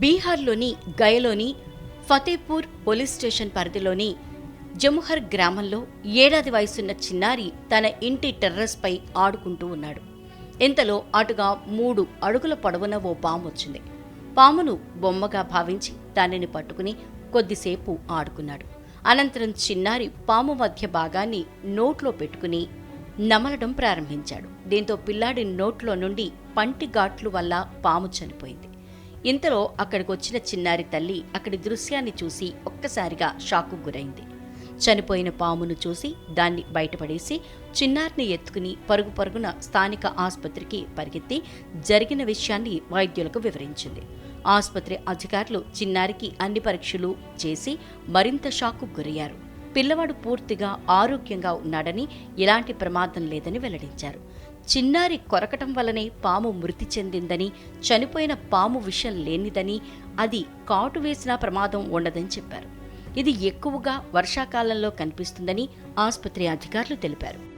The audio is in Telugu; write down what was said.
బీహార్లోని గయలోని ఫతేపూర్ పోలీస్ స్టేషన్ పరిధిలోని జముహర్ గ్రామంలో ఏడాది వయసున్న చిన్నారి తన ఇంటి టెర్రస్పై ఆడుకుంటూ ఉన్నాడు. ఇంతలో అటుగా మూడు అడుగుల పొడవున ఓ పాము వచ్చింది. పామును బొమ్మగా భావించి దానిని పట్టుకుని కొద్దిసేపు ఆడుకున్నాడు. అనంతరం చిన్నారి పాము మధ్య భాగాన్ని నోట్లో పెట్టుకుని నమలడం ప్రారంభించాడు. దీంతో పిల్లాడి నోట్లో నుండి పంటి ఘాట్లు వల్ల పాము చనిపోయింది. ఇంతలో అక్కడికి వచ్చిన చిన్నారి తల్లి అక్కడి దృశ్యాన్ని చూసి ఒక్కసారిగా షాకు గురైంది. చనిపోయిన పామును చూసి దాన్ని బయటపడేసి చిన్నారిని ఎత్తుకుని పరుగు పరుగున స్థానిక ఆసుపత్రికి పరిగెత్తి జరిగిన విషయాన్ని వైద్యులకు వివరించింది. ఆసుపత్రి అధికారులు చిన్నారికి అన్ని పరీక్షలు చేసి మరింత షాకు గురయ్యారు. పిల్లవాడు పూర్తిగా ఆరోగ్యంగా ఉన్నాడని ఎలాంటి ప్రమాదం లేదని వెల్లడించారు. చిన్నారి కొరకటం వల్లనే పాము మృతి చెందిందని చనిపోయిన పాము విషం లేనిదని అది కాటు వేసిన ప్రమాదం ఉండదని చెప్పారు. ఇది ఎక్కువగా వర్షాకాలంలో కనిపిస్తుందని ఆసుపత్రి అధికారులు తెలిపారు.